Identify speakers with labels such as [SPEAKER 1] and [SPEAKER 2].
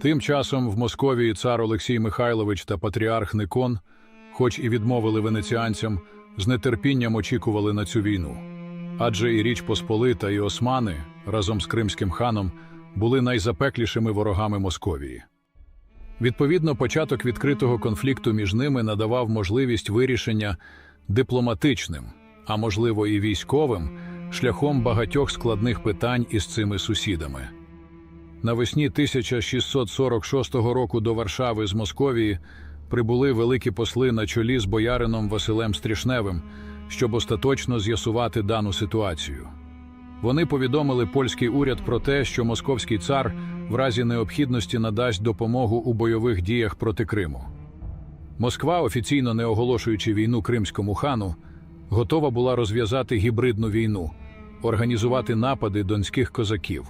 [SPEAKER 1] Тим часом в Московії цар Олексій Михайлович та патріарх Никон, хоч і відмовили венеціанцям, з нетерпінням очікували на цю війну. Адже і Річ Посполита, і Османи разом з кримським ханом були найзапеклішими ворогами Московії. Відповідно, початок відкритого конфлікту між ними надавав можливість вирішення дипломатичним, а можливо і військовим, шляхом багатьох складних питань із цими сусідами. Навесні 1646 року до Варшави з Московії прибули великі посли на чолі з боярином Василем Стрішневим, щоб остаточно з'ясувати дану ситуацію. Вони повідомили польський уряд про те, що московський цар в разі необхідності надасть допомогу у бойових діях проти Криму. Москва, офіційно не оголошуючи війну кримському хану, готова була розв'язати гібридну війну, організувати напади донських козаків.